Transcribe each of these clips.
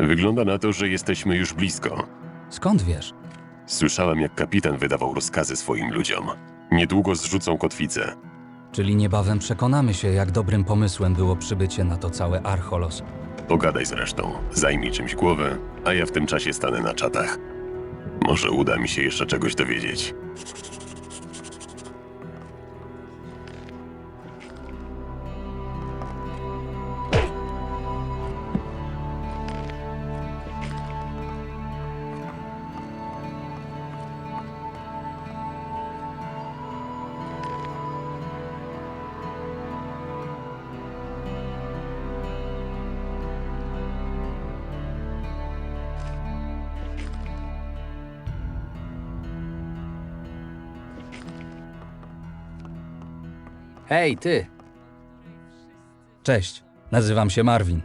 Wygląda na to, że jesteśmy już blisko. Skąd wiesz? Słyszałem, jak kapitan wydawał rozkazy swoim ludziom. Niedługo zrzucą kotwicę. Czyli niebawem przekonamy się, jak dobrym pomysłem było przybycie na to całe Archolos. Pogadaj z resztą, zajmij czymś głowę, a ja w tym czasie stanę na czatach. Może uda mi się jeszcze czegoś dowiedzieć. Hej, ty! Cześć, nazywam się Marvin.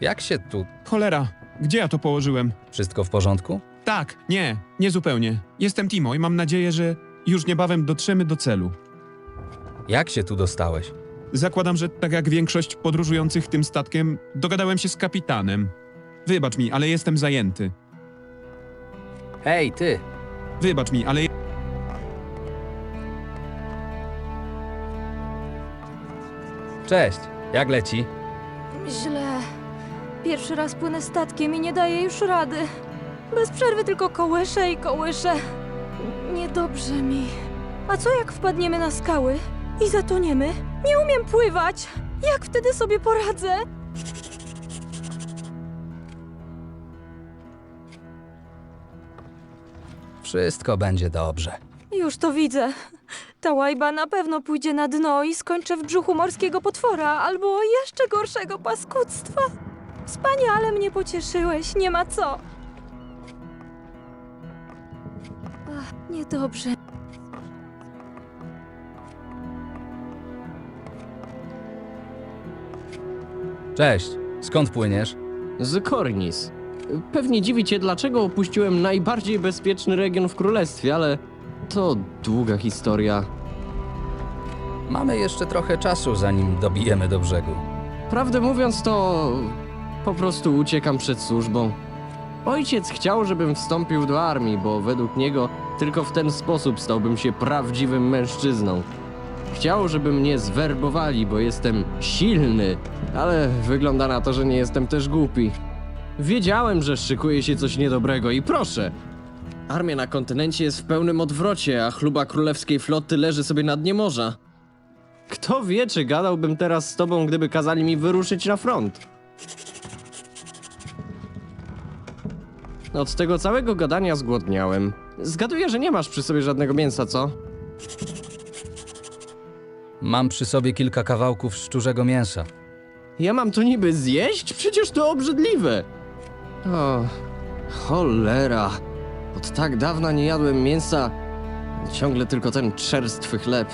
Jak się tu... Cholera, gdzie ja to położyłem? Wszystko w porządku? Tak, nie, nie zupełnie. Jestem Timo i mam nadzieję, że już niebawem dotrzemy do celu. Jak się tu dostałeś? Zakładam, że tak jak większość podróżujących tym statkiem, dogadałem się z kapitanem. Wybacz mi, ale jestem zajęty. Hej, ty! Wybacz mi, ale Cześć, jak leci? Źle. Pierwszy raz płynę statkiem i nie daję już rady. Bez przerwy tylko kołyszę i kołyszę. Niedobrze mi. A co jak wpadniemy na skały i zatoniemy? Nie umiem pływać. Jak wtedy sobie poradzę? Wszystko będzie dobrze. Już to widzę. Ta łajba na pewno pójdzie na dno i skończę w brzuchu morskiego potwora albo jeszcze gorszego paskudztwa. Wspaniale mnie pocieszyłeś, nie ma co. Ach, niedobrze. Cześć, skąd płyniesz? Z Kornis. Pewnie dziwi cię, dlaczego opuściłem najbardziej bezpieczny region w królestwie, ale to długa historia. Mamy jeszcze trochę czasu, zanim dobijemy do brzegu. Prawdę mówiąc, to po prostu uciekam przed służbą. Ojciec chciał, żebym wstąpił do armii, bo według niego tylko w ten sposób stałbym się prawdziwym mężczyzną. Chciał, żeby mnie zwerbowali, bo jestem silny, ale wygląda na to, że nie jestem też głupi. Wiedziałem, że szykuje się coś niedobrego i proszę. Armia na kontynencie jest w pełnym odwrocie, a chluba królewskiej floty leży sobie na dnie morza. Kto wie, czy gadałbym teraz z tobą, gdyby kazali mi wyruszyć na front? Od tego całego gadania zgłodniałem. Zgaduję, że nie masz przy sobie żadnego mięsa, co? Mam przy sobie kilka kawałków szczurzego mięsa. Ja mam to niby zjeść? Przecież to obrzydliwe! O, cholera. Od tak dawna nie jadłem mięsa. Ciągle tylko ten czerstwy chleb.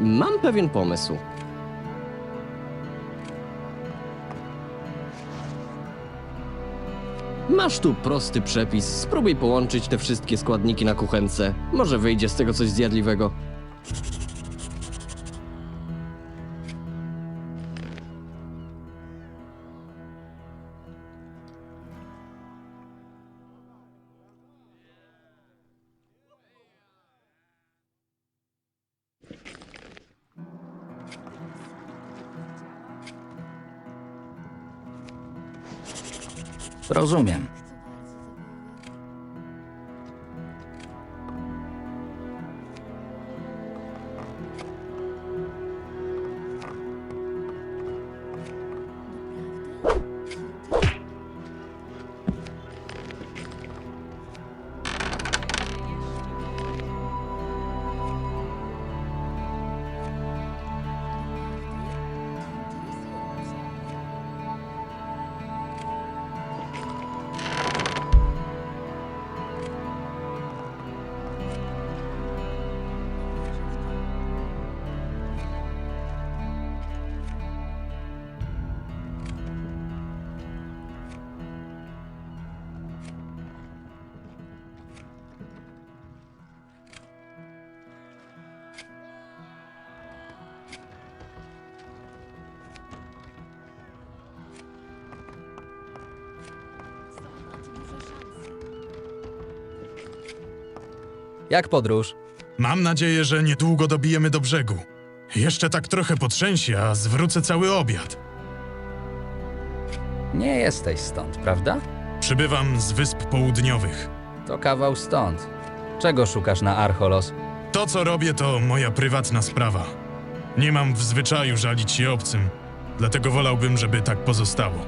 Mam pewien pomysł. Masz tu prosty przepis. Spróbuj połączyć te wszystkie składniki na kuchence. Może wyjdzie z tego coś zjadliwego. Rozumiem. Jak podróż? Mam nadzieję, że niedługo dobijemy do brzegu. Jeszcze tak trochę potrzęsie, a zwrócę cały obiad. Nie jesteś stąd, prawda? Przybywam z Wysp Południowych. To kawał stąd. Czego szukasz na Archolos? To, co robię, to moja prywatna sprawa. Nie mam w zwyczaju żalić się obcym, dlatego wolałbym, żeby tak pozostało.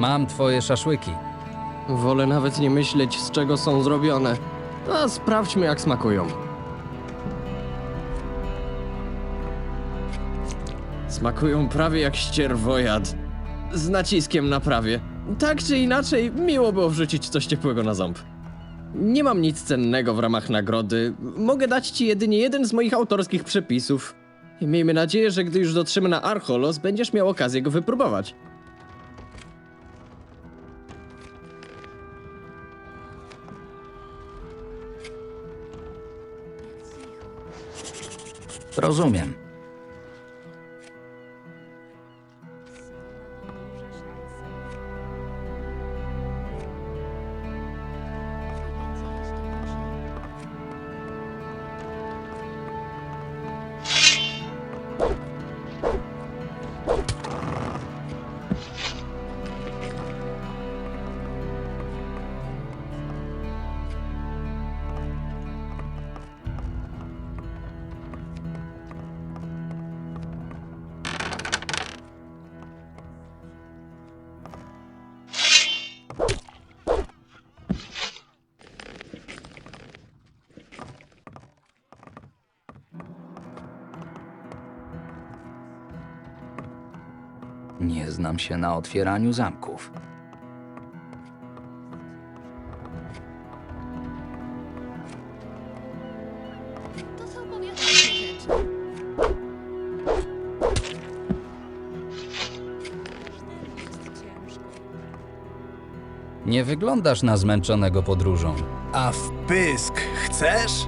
Mam twoje szaszłyki. Wolę nawet nie myśleć, z czego są zrobione. A sprawdźmy, jak smakują. Smakują prawie jak ścierwojad. Z naciskiem na prawie. Tak czy inaczej, miło było wrzucić coś ciepłego na ząb. Nie mam nic cennego w ramach nagrody. Mogę dać ci jedynie jeden z moich autorskich przepisów. I miejmy nadzieję, że gdy już dotrzemy na Archolos, będziesz miał okazję go wypróbować. Rozumiem. Nie znam się na otwieraniu zamków. To są powiedzone rzeczy. Jest ciężko. Nie wyglądasz na zmęczonego podróżą. A w pysk chcesz?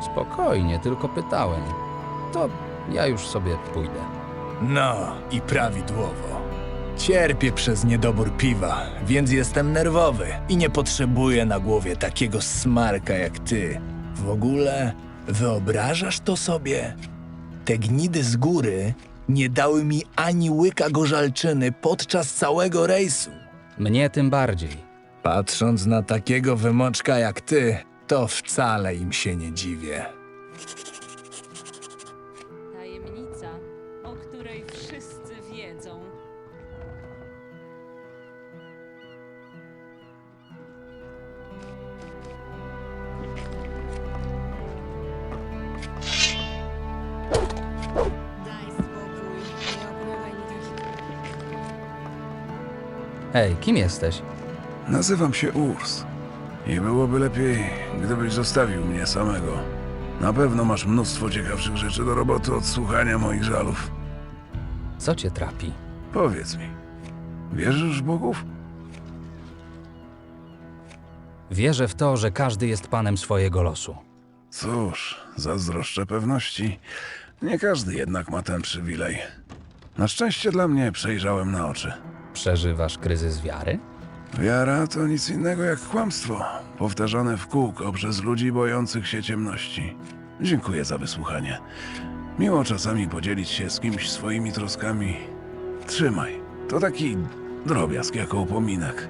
Spokojnie, tylko pytałem. To ja już sobie pójdę. No i prawidłowo. Cierpię przez niedobór piwa, więc jestem nerwowy i nie potrzebuję na głowie takiego smarka jak ty. W ogóle wyobrażasz to sobie? Te gnidy z góry nie dały mi ani łyka gorzalczyny podczas całego rejsu. Mnie tym bardziej. Patrząc na takiego wymoczka jak ty, to wcale im się nie dziwię. Tajemnica, o której wszyscy wiedzą. Daj spokój, nie opowiadaj mi takich Hej, kim jesteś? Nazywam się Urs. I byłoby lepiej, gdybyś zostawił mnie samego. Na pewno masz mnóstwo ciekawszych rzeczy do roboty od słuchania moich żalów. Co cię trapi? Powiedz mi, wierzysz w bogów? Wierzę w to, że każdy jest panem swojego losu. Cóż, zazdroszczę pewności. Nie każdy jednak ma ten przywilej. Na szczęście dla mnie przejrzałem na oczy. Przeżywasz kryzys wiary? Wiara to nic innego jak kłamstwo, powtarzane w kółko przez ludzi bojących się ciemności. Dziękuję za wysłuchanie. Miło czasami podzielić się z kimś swoimi troskami. Trzymaj, to taki drobiazg jako upominek.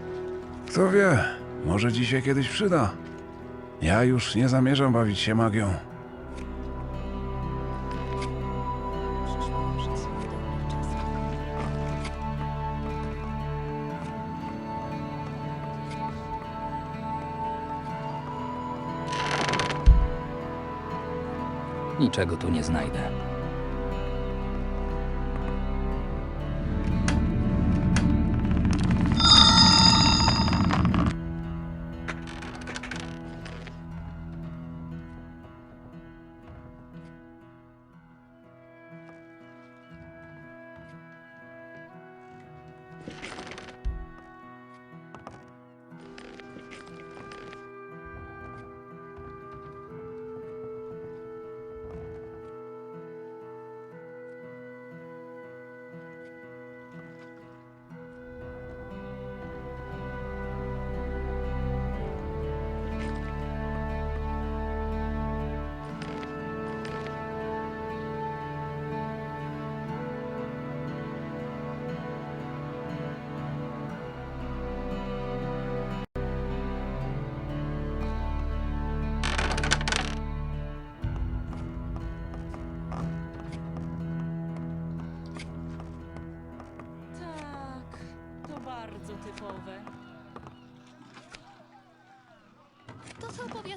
Kto wie, może się kiedyś przyda. Ja już nie zamierzam bawić się magią. Niczego tu nie znajdę.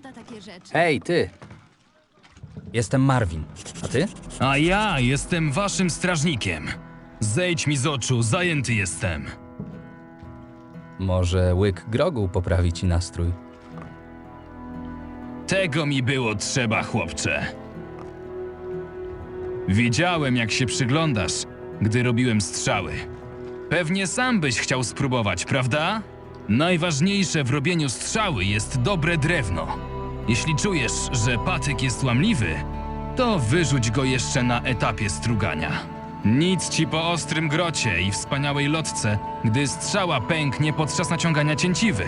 Opowiada takie rzeczy? Hej, ty! Jestem Marvin. A ty? A ja jestem waszym strażnikiem. Zejdź mi z oczu, zajęty jestem. Może łyk grogu poprawi ci nastrój? Tego mi było trzeba, chłopcze. Wiedziałem, jak się przyglądasz, gdy robiłem strzały. Pewnie sam byś chciał spróbować, prawda? Najważniejsze w robieniu strzały jest dobre drewno. Jeśli czujesz, że patyk jest łamliwy, to wyrzuć go jeszcze na etapie strugania. Nic ci po ostrym grocie i wspaniałej lotce, gdy strzała pęknie podczas naciągania cięciwy.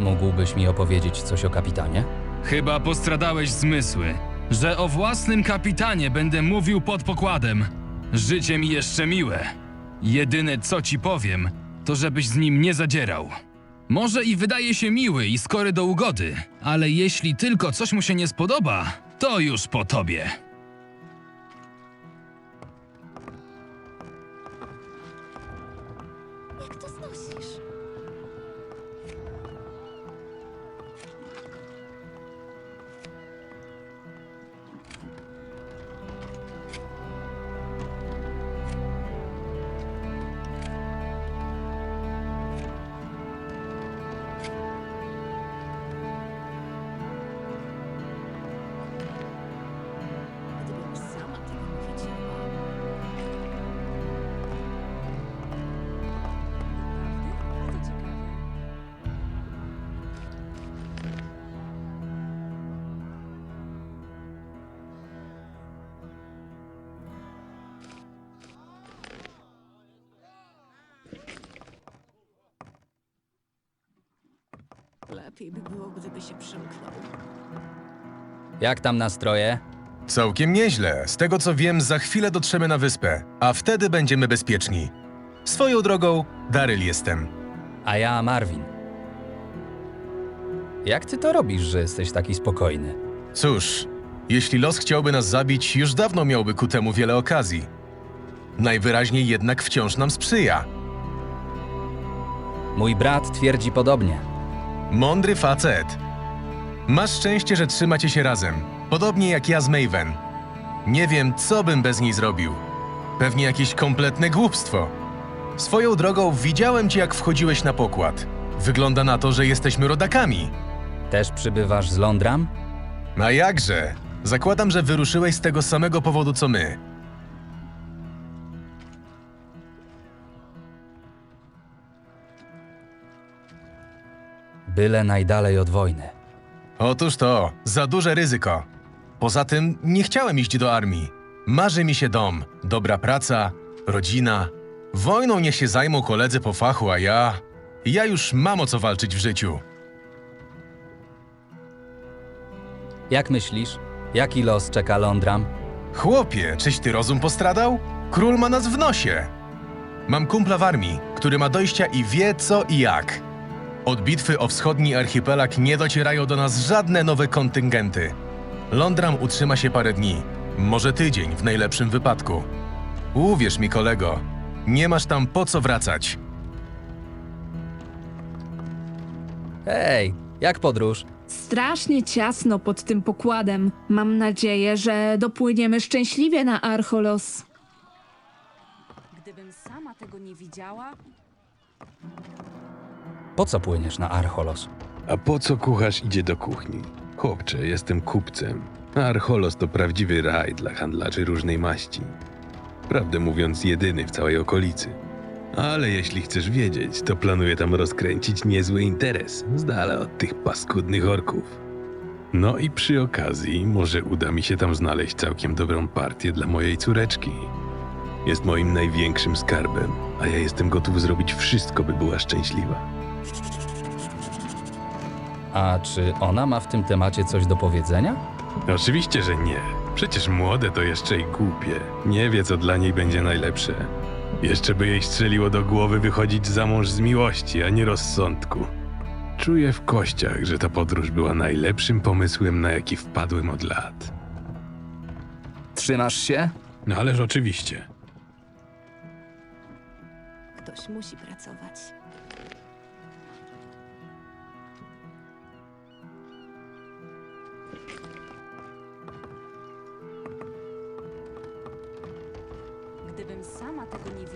Mógłbyś mi opowiedzieć coś o kapitanie? Chyba postradałeś zmysły, że o własnym kapitanie będę mówił pod pokładem. Życie mi jeszcze miłe. Jedyne co ci powiem, to żebyś z nim nie zadzierał. Może i wydaje się miły i skory do ugody, ale jeśli tylko coś mu się nie spodoba, to już po tobie. Jak to znosisz? Lepiej by było, gdyby się przymknął. Jak tam nastroje? Całkiem nieźle. Z tego co wiem, za chwilę dotrzemy na wyspę, a wtedy będziemy bezpieczni. Swoją drogą, Daryl jestem. A ja Marvin. Jak ty to robisz, że jesteś taki spokojny? Cóż, jeśli los chciałby nas zabić, już dawno miałby ku temu wiele okazji. Najwyraźniej jednak wciąż nam sprzyja. Mój brat twierdzi podobnie. Mądry facet. Masz szczęście, że trzymacie się razem. Podobnie jak ja z Maven. Nie wiem, co bym bez niej zrobił. Pewnie jakieś kompletne głupstwo. Swoją drogą widziałem cię, jak wchodziłeś na pokład. Wygląda na to, że jesteśmy rodakami. Też przybywasz z Londram? A jakże? Zakładam, że wyruszyłeś z tego samego powodu co my. Byle najdalej od wojny. Otóż to, za duże ryzyko. Poza tym nie chciałem iść do armii. Marzy mi się dom, dobra praca, rodzina. Wojną niech się zajmą koledzy po fachu, a ja. Ja już mam o co walczyć w życiu. Jak myślisz? Jaki los czeka Londram? Chłopie, czyś ty rozum postradał? Król ma nas w nosie. Mam kumpla w armii, który ma dojścia i wie co i jak. Od bitwy o wschodni archipelag nie docierają do nas żadne nowe kontyngenty. Londram utrzyma się parę dni, może tydzień w najlepszym wypadku. Uwierz mi, kolego, nie masz tam po co wracać. Hej, jak podróż? Strasznie ciasno pod tym pokładem. Mam nadzieję, że dopłyniemy szczęśliwie na Archolos. Gdybym sama tego nie widziała, Po co płyniesz na Archolos? A po co kucharz idzie do kuchni? Chłopcze, jestem kupcem. A Archolos to prawdziwy raj dla handlarzy różnej maści. Prawdę mówiąc, jedyny w całej okolicy. Ale jeśli chcesz wiedzieć, to planuję tam rozkręcić niezły interes, z dala od tych paskudnych orków. No i przy okazji, może uda mi się tam znaleźć całkiem dobrą partię dla mojej córeczki. Jest moim największym skarbem, a ja jestem gotów zrobić wszystko, by była szczęśliwa. A czy ona ma w tym temacie coś do powiedzenia? Oczywiście, że nie. Przecież młode to jeszcze i głupie. Nie wie, co dla niej będzie najlepsze. Jeszcze by jej strzeliło do głowy wychodzić za mąż z miłości, a nie rozsądku. Czuję w kościach, że ta podróż była najlepszym pomysłem, na jaki wpadłem od lat. Trzymasz się? No ależ oczywiście. Ktoś musi pracować.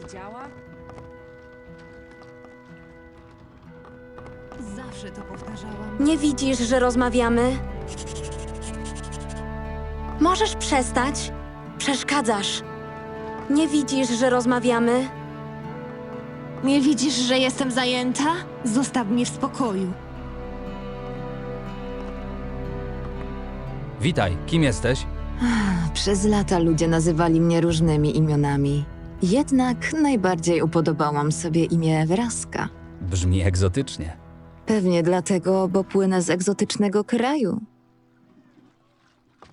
Widziała, Zawsze to powtarzałam. Nie widzisz, że rozmawiamy? Możesz przestać? Przeszkadzasz. Nie widzisz, że rozmawiamy? Nie widzisz, że jestem zajęta? Zostaw mnie w spokoju. Witaj, kim jesteś? Przez lata ludzie nazywali mnie różnymi imionami. Jednak najbardziej upodobałam sobie imię Wraska. Brzmi egzotycznie. Pewnie dlatego, bo płynę z egzotycznego kraju.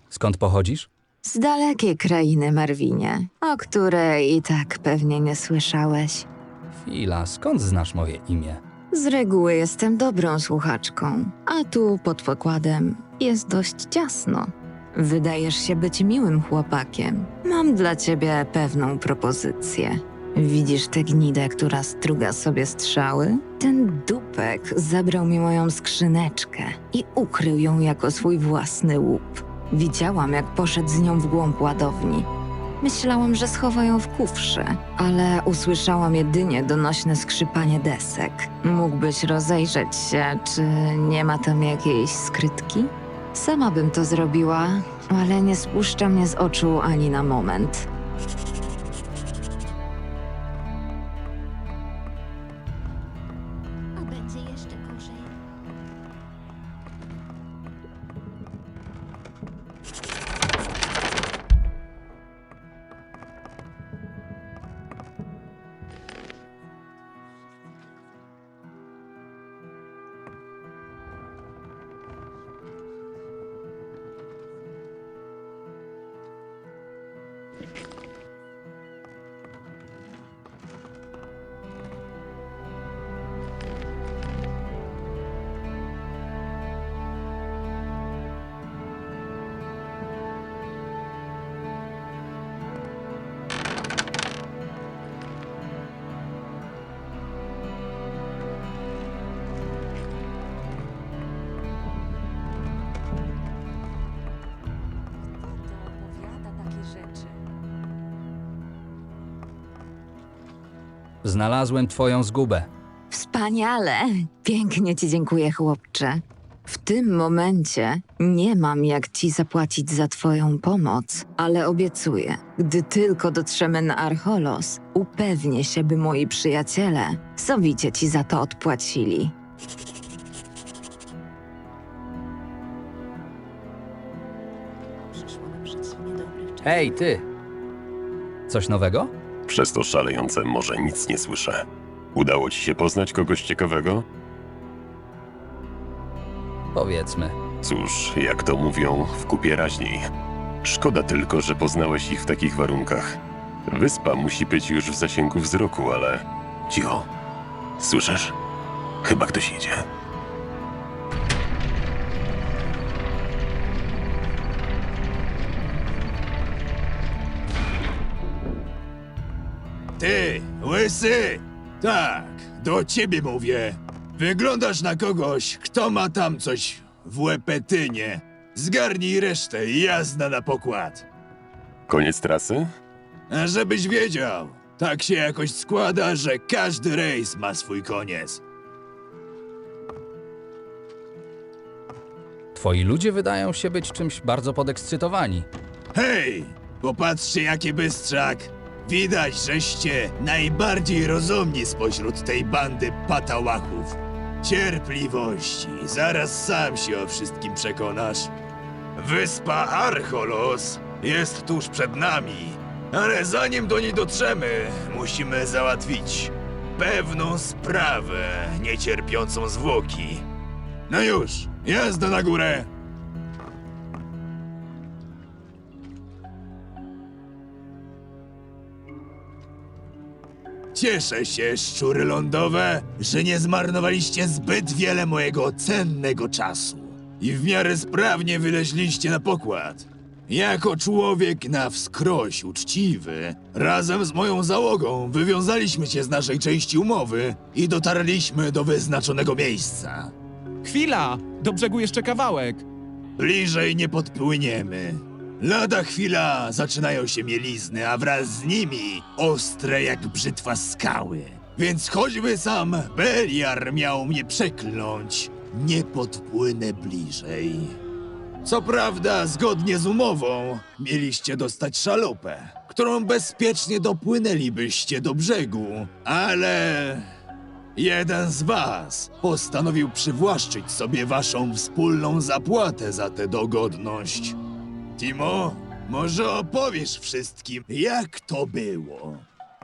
Skąd pochodzisz? Z dalekiej krainy Marwinie, o której i tak pewnie nie słyszałeś. Chwila, skąd znasz moje imię? Z reguły jestem dobrą słuchaczką, a tu pod pokładem jest dość ciasno. Wydajesz się być miłym chłopakiem. Mam dla ciebie pewną propozycję. Widzisz tę gnidę, która struga sobie strzały? Ten dupek zabrał mi moją skrzyneczkę i ukrył ją jako swój własny łup. Widziałam, jak poszedł z nią w głąb ładowni. Myślałam, że schowa ją w kufrze, ale usłyszałam jedynie donośne skrzypanie desek. Mógłbyś rozejrzeć się, czy nie ma tam jakiejś skrytki? Sama bym to zrobiła, ale nie spuszcza mnie z oczu ani na moment. Znalazłem twoją zgubę. Wspaniale! Pięknie ci dziękuję, chłopcze. W tym momencie nie mam jak ci zapłacić za twoją pomoc, ale obiecuję, gdy tylko dotrzemy na Archolos, upewnię się, by moi przyjaciele sowicie ci za to odpłacili. Hej, ty! Coś nowego? Przez to szalejące morze nic nie słyszę. Udało ci się poznać kogoś ciekawego? Powiedzmy. Cóż, jak to mówią, w kupie raźniej. Szkoda tylko, że poznałeś ich w takich warunkach. Wyspa musi być już w zasięgu wzroku, ale... Cicho. Słyszysz? Chyba ktoś idzie. Ty, łysy! Tak, do ciebie mówię. Wyglądasz na kogoś, kto ma tam coś w łepetynie. Zgarnij resztę i jazda na pokład. Koniec trasy? A żebyś wiedział, tak się jakoś składa, że każdy rejs ma swój koniec. Twoi ludzie wydają się być czymś bardzo podekscytowani. Hej, popatrzcie jakie bystrzak. Widać, żeście najbardziej rozumni spośród tej bandy patałachów. Cierpliwości, zaraz sam się o wszystkim przekonasz. Wyspa Archolos jest tuż przed nami, ale zanim do niej dotrzemy, musimy załatwić pewną sprawę niecierpiącą zwłoki. No już, jazda na górę! Cieszę się, szczury lądowe, że nie zmarnowaliście zbyt wiele mojego cennego czasu. I w miarę sprawnie wyleźliście na pokład. Jako człowiek na wskroś uczciwy, razem z moją załogą wywiązaliśmy się z naszej części umowy i dotarliśmy do wyznaczonego miejsca. Chwila! Do brzegu jeszcze kawałek. Bliżej nie podpłyniemy. Lada chwila zaczynają się mielizny, a wraz z nimi ostre jak brzytwa skały. Więc choćby sam Beliar miał mnie przekląć, nie podpłynę bliżej. Co prawda, zgodnie z umową, mieliście dostać szalupę, którą bezpiecznie dopłynęlibyście do brzegu, ale jeden z was postanowił przywłaszczyć sobie waszą wspólną zapłatę za tę dogodność. Timo, może opowiesz wszystkim, jak to było?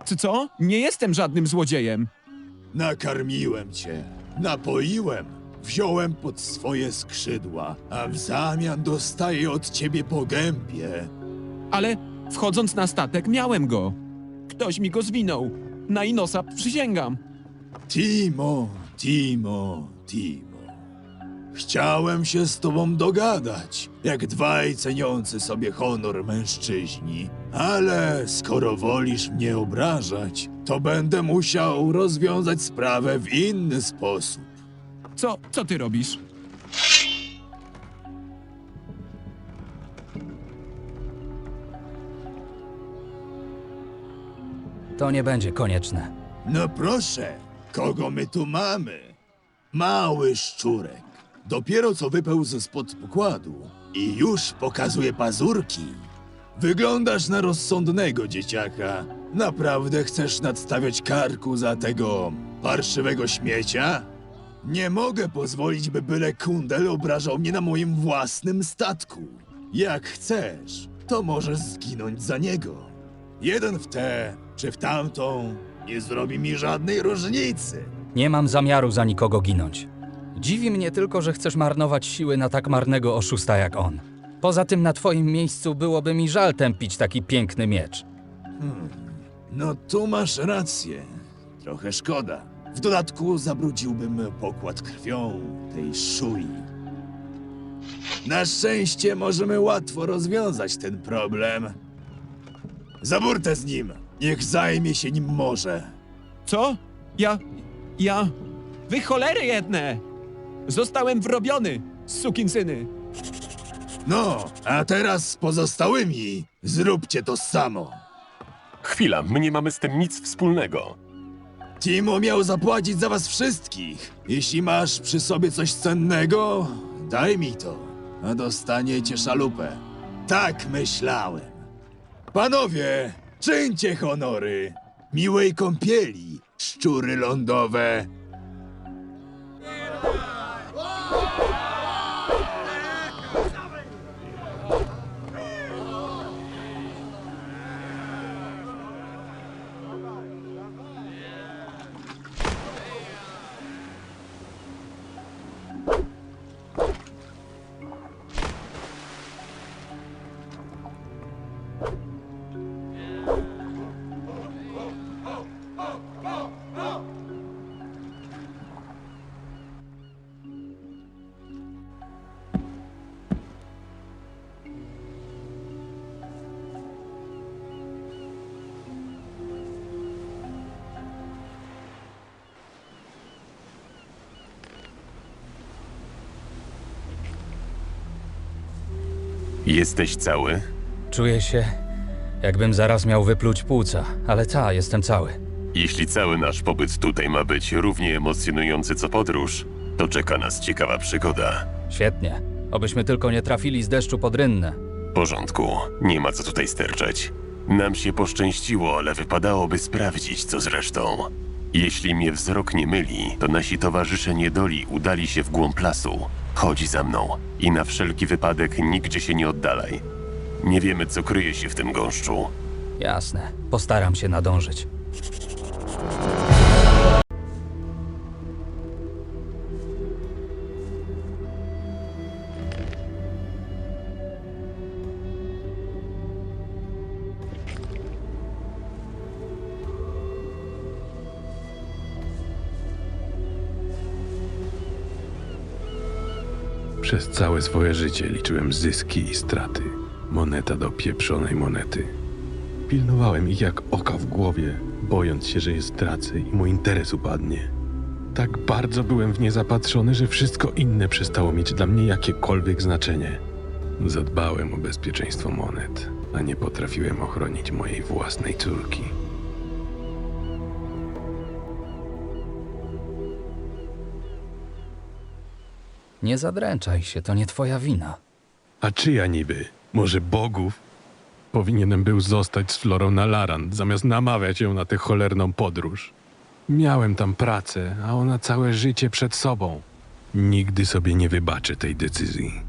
Czy co? Nie jestem żadnym złodziejem. Nakarmiłem cię, napoiłem, wziąłem pod swoje skrzydła, a w zamian dostaję od ciebie po gębie. Ale wchodząc na statek miałem go. Ktoś mi go zwinął. Na Inosa przysięgam. Timo, Timo, Timo. Chciałem się z tobą dogadać, jak dwaj ceniący sobie honor mężczyźni. Ale skoro wolisz mnie obrażać, to będę musiał rozwiązać sprawę w inny sposób. Co, co ty robisz? To nie będzie konieczne. No proszę, kogo my tu mamy? Mały szczurek. Dopiero co wypełzł spod pokładu i już pokazuje pazurki. Wyglądasz na rozsądnego dzieciaka. Naprawdę chcesz nadstawiać karku za tego parszywego śmiecia? Nie mogę pozwolić, by byle kundel obrażał mnie na moim własnym statku. Jak chcesz, to możesz zginąć za niego. Jeden w tę czy w tamtą nie zrobi mi żadnej różnicy. Nie mam zamiaru za nikogo ginąć. Dziwi mnie tylko, że chcesz marnować siły na tak marnego oszusta jak on. Poza tym na twoim miejscu byłoby mi żal tępić taki piękny miecz. No tu masz rację. Trochę szkoda. W dodatku zabrudziłbym pokład krwią tej szui. Na szczęście możemy łatwo rozwiązać ten problem. Za burtę z nim. Niech zajmie się nim morze. Co? Ja. Ja. Wy cholery jedne! Zostałem wrobiony, sukinsyny. No, a teraz z pozostałymi zróbcie to samo. Chwila, my nie mamy z tym nic wspólnego. Timo miał zapłacić za was wszystkich. Jeśli masz przy sobie coś cennego, daj mi to, a dostaniecie szalupę. Tak myślałem. Panowie, czyńcie honory. Miłej kąpieli, szczury lądowe. Jesteś cały? Czuję się, jakbym zaraz miał wypluć płuca, ale ta, jestem cały. Jeśli cały nasz pobyt tutaj ma być równie emocjonujący co podróż, to czeka nas ciekawa przygoda. Świetnie. Obyśmy tylko nie trafili z deszczu pod rynnę. W porządku, nie ma co tutaj sterczeć. Nam się poszczęściło, ale wypadałoby sprawdzić, co z resztą. Jeśli mnie wzrok nie myli, to nasi towarzysze niedoli udali się w głąb lasu. Chodź za mną i na wszelki wypadek nigdzie się nie oddalaj. Nie wiemy, co kryje się w tym gąszczu. Jasne. Postaram się nadążyć. Przez całe swoje życie liczyłem zyski i straty. Moneta do pieprzonej monety. Pilnowałem ich jak oka w głowie, bojąc się, że je stracę i mój interes upadnie. Tak bardzo byłem w nie zapatrzony, że wszystko inne przestało mieć dla mnie jakiekolwiek znaczenie. Zadbałem o bezpieczeństwo monet, a nie potrafiłem ochronić mojej własnej córki. Nie zadręczaj się, to nie twoja wina. A czyja niby? Może bogów? Powinienem był zostać z Florą na Laran, zamiast namawiać ją na tę cholerną podróż. Miałem tam pracę, a ona całe życie przed sobą. Nigdy sobie nie wybaczę tej decyzji.